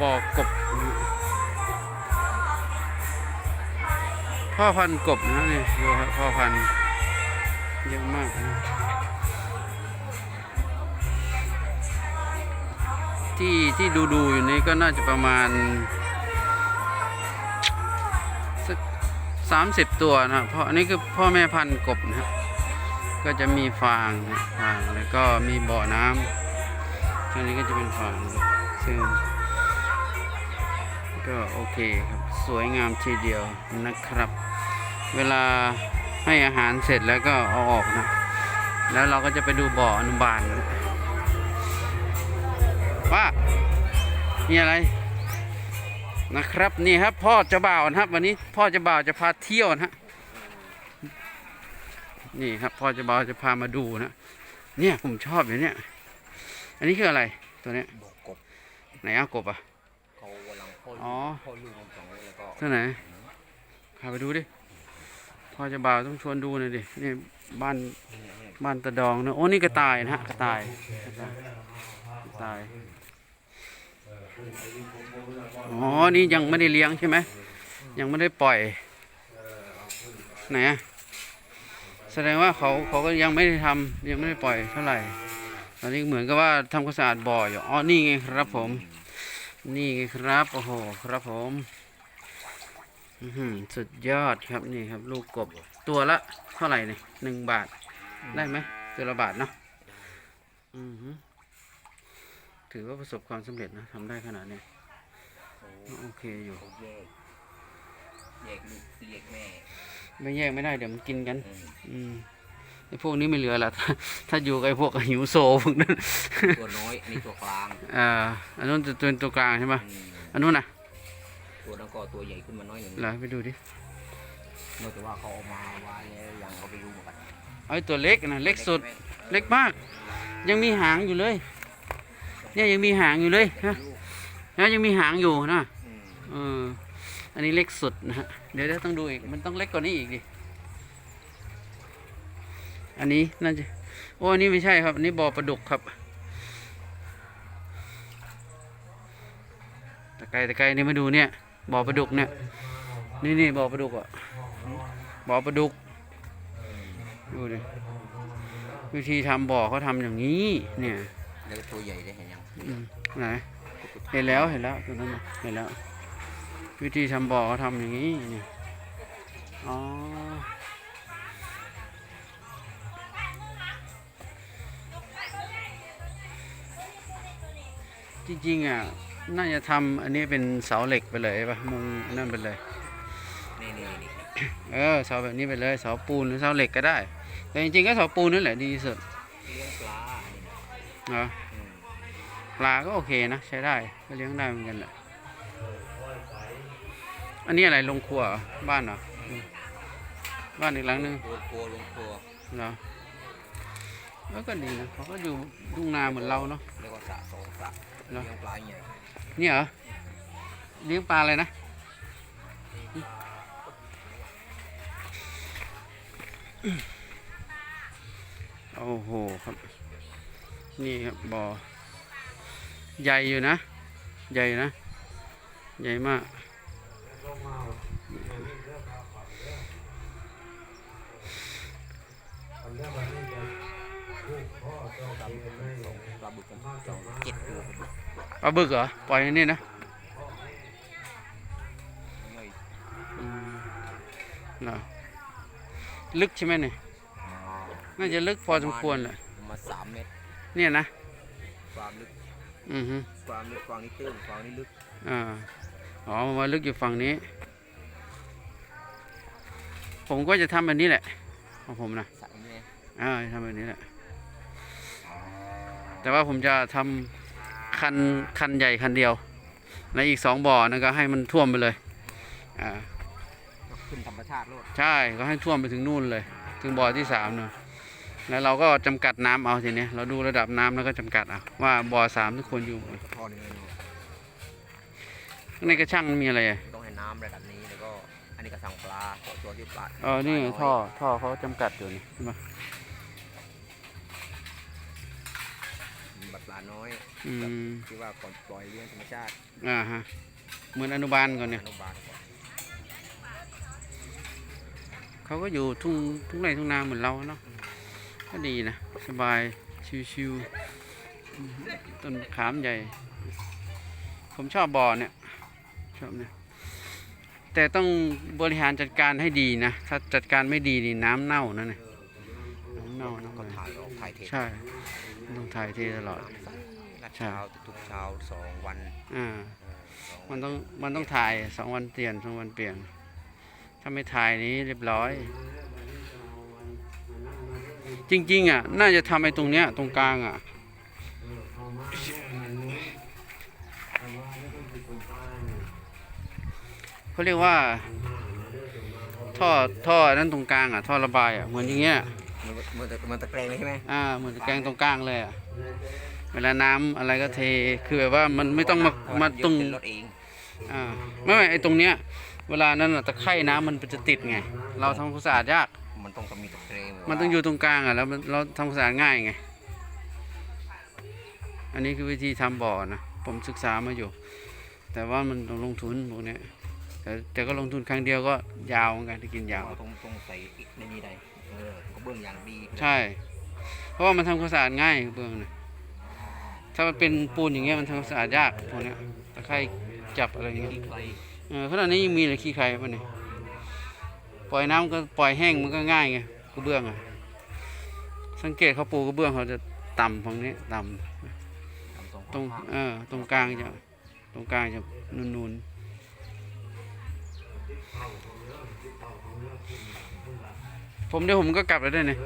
บ่อกบ พ่อพันกบนะนี่ดูครับพ่อพันเยอะมากนะที่ที่ดูดูอยู่นี้ก็น่าจะประมาณสักสามสิบตัวนะเพราะอันนี้คือพ่อแม่พันธุ์กบนะ ก็จะมีฟางนะฟางแล้วก็มีบ่อน้ำช่วงนี้ก็จะเป็นฟางซึ่ง ก็โอเคครับ สวยงามทีเดียวนะครับ เวลาให้อาหารเสร็จแล้วก็เอาออกนะ แล้วเราก็จะไปดูบ่ออนุบาลนะว่ามีอะไรนะครับนี่ครับพ่อเจะบ่าวนะครับ วันนี้พ่อเจะบ่าวจะพาเที่ยวนะฮะนี่ครับพ่อเจะบ่าวจะพามาดูนะเนี่ยผมชอบอย่างเนี้ยอันนี้คืออะไรตัวเนี้ยบอกกบไหนเอากบอะเขากำลังพ่ ออ๋อพ่อลูกของสองแล้วก็ตัวไหนพาไปดูดิพ่อจะบ่าวต้องชวนดูหน่อยดินี่บ้านบ้านตะดองนะโอ้นี่กระต่ายนะฮะกระต่ายกระต่ายกระต่ายอ๋อนี่ยังไม่ได้เลี้ยงใช่ไหมยังไม่ได้ปล่อยไหนอะแสดงว่าเขาเขาก็ยังไม่ได้ทำยังไม่ได้ปล่อยเท่าไหร่ตอนนี้เหมือนกับว่าทำความสะอาดบ่ออยู่อ๋อนี่ไงครับผม นี่ไงครับ โอ้โห ครับผมอื้อหือสุดยอดครับนี่ครับ ลูกกบตัวละเท่าไหร่เนี่ยหนึ่งบาท ได้ไหมตัวละบาทเนาะอือหือถือว่าประสบความสำเร็จนะทำได้ขนาดเนี้ยเขาโอเคอยู่เขาแยกแยกลูกแยกแม่ ไม่แยกไม่ได้เดี๋ยวมันกินกัน อืมอืม ไอ้พวกนี้ไม่เหลือละถ้าถ้าอยู่กับไอ้พวกหิวโซพวกนั้นตัวน้อยอันนี้ตัวกลางอ่าอันนู้นจะเป็นตัวกลางใช่ไหมอืมอันนู้นน่ะตัวนั้นก็ตัวใหญ่ขึ้นมาน้อยหนึ่งเหรอไปดูดินอกจากว่าเขาเอามาไว้แล้วยังเขาไปรู้เหมือนกันเอาไอ้ตัวเล็กนะเล็กสุดเล็กมาก ยังมีหางอยู่เลย เนี่ยยังมีหางอยู่เลยนะลูกนะยังมีหางอยู่นะอืมเอออันนี้เล็กสุดนะฮะเดี๋ยวเดี๋ยวต้องดูอีกมันต้องเล็กกว่านี้อีกดิ อันนี้น่าจะโอ้อันนี้ไม่ใช่ครับ อันนี้บ่อปลาดุกครับ ตะไคร้ตะไคร้นี่มาดูเนี่ยบ่อปลาดุกเนี่ย นี่นี่บ่อปลาดุกอะบ่อปลาดุกดูดิวิธีทำบ่อเขาทำอย่างนี้ เนี่ย แล้วก็ตัวใหญ่ได้เห็นยังอืมไหนเห็นแล้วเห็นแล้วตัวนั้นน่ะเห็นแล้ว วิธีทำบ่อเขาทำอย่างนี้นี่อ๋อ จริงๆอะน่าจะทำอันนี้เป็นเสาเหล็กไปเลยป่ะมุงนั่นไปเลยนี่นี่นี่เออเสาแบบนี้ไปเลยเสาปูนหรือเสาเหล็กก็ได้ แต่จริงๆก็เสาปูนนั่นแหละดีที่สุดเลี้ยงปลานี่นะเหรออืมปลาก็โอเคนะใช้ได้ก็เลี้ยงได้เหมือนกันแหละอันนี้อะไรลงครัวเหรอบ้านเหรออืมบ้านอีกหลังนึงตัวครัวลงครัวเหรอเออก็ดีนะเขาก็อยู่ทุ่งนาเหมือนเราเนาะแล้วก็สระสองสระ เหรอเลี้ยงปลาใหญ่นี่เหรอ เลี้ยงปลาอะไรนะ โอ้โหครับ นี่ครับบ่อ ใหญ่อยู่นะ ใหญ่นะ ใหญ่มาก ปลาบึกกันสองเจ็ดตัวปลาบึกเหรอ ปล่อยนนี้นะไม่อืมเหรอลึกใช่ไหมเนี่ยน่าจะลึกพอสมควรแหละมาสามเมตร เนี่ยนะ ความลึก อือฮึความลึกความนี้ตื้นความนี้ลึก อ่า อ๋อมาลึกอยู่ฝั่งนี้ ผมก็จะทำแบบนี้แหละ ของผมนะอ่าทำแบบนี้แหละ แต่ว่าผมจะทำคันคันใหญ่คันเดียว ในอีกสองบ่อนะก็ให้มันท่วมไปเลยอ่าก็ขึ้นธรรมชาติโลดใช่ก็ให้ท่วมไปถึงนู่นเลย ถึงบ่อที่สามเนอะแล้วเราก็จำกัดน้ำเอาทีเนี้ยเราดูระดับน้ำแล้วก็จำกัดเอาว่าบ่อสามทุกคนอยู่ท่อนี้เลยเนอะข้างในกระช่างมันมีอะไรอะต้องให้น้ำระดับนี้แล้วก็อันนี้ก็สั่งปลาตัวตัวที่ปลาเออนี่ไงปลาน้ยท่อท่อเขาจำกัดอยู่นี่ใช่ไหม น้อยอืมที่ว่าก่อนปล่อยเลี้ยงธรรมชาติอ่าฮะเหมือนอนุบาลก่อนเนี่ย อนุบาลก่อนเขาก็อยู่ทุ่งทุ่งไร่ทุ่งนาเหมือนเราเนาะก็ดีนะ สบายชิวๆอืมต้นขามใหญ่ ผมชอบบ่อเนี่ย ชอบเนี่ย แต่ต้องบริหารจัดการให้ดีนะ ถ้าจัดการไม่ดีนี่น้ำเน่านะเนี่ยน้ำเน่าน้ำก็อะไรถ่ายออกถ่ายเทใช่ ต้องถ่ายเทตลอดรัดเช้าทุกๆเช้าสองวันอ่าเออสองวัมันต้องมันต้องถ่ายสองวันเปลี่ยนสองวันเปลี่ยน ถ้าไม่ถ่ายนี้เรียบร้อย จริง ๆ อะ น่าจะทำไอ้ตรงเนี้ย ตรงกลางอะเขาเรียกว่า ท่อท่อนั้นตรงกลางอะ ท่อระบายอะเหมือนอย่างเงี้ยมันมันตะมันตะแกรงเลยใช่ไหมอ่าเหมือนแกงตรงกลางเลยอะ เวลาน้ำอะไรก็เทคือแบบว่ามันไม่ต้องมาเพระว่มาตรงเยอะเป็นรถเองอ่าไม่ไม่ไอตรงเนี้ยเวลานั้นน่ะตะไคร่น้ำมันจะติดไง เราทำความสะอาดยาก มันต้องมีตะแกรงแบบมันต้องอยู่ตรงกลางอะแล้วมันเราทำความสะอาดง่ายไง อันนี้คือวิธีทำบ่อนะ ผมศึกษามาอยู่ แต่ว่ามันต้องลงทุนพวกเนี้ยแต่แต่ก็ลงทุนครั้งเดียวก็ยาวเหมือนกันที่กินยาวเราต้องต้องใส่อีกในนี้ได้เออก็เบื้องอย่างดี ใช่ เพราะว่ามันทำความสะอาดง่ายเบื้องนะ ถ้ามันเป็นปูนอย่างเงี้ยมันทำความสะอาดยากพวกเนี้ยตะไคร่จับอะไรอย่างเงี้ยที่ใครเออขนาดนี้ยังมีเลยขี้ใครป่ะเนี่ยปล่อยน้ำก็ปล่อยแห้งมันก็ง่ายไงกระเบื้องอะสังเกตเขาปูกระเบื้องเขาจะต่ำฝั่งนี้ต่ำทำตรงตรงข้างเออตรงกลางจะตรงกลางจะนูนๆผมเดี๋ยวผมก็กลับแล้วด้วยเนี่ย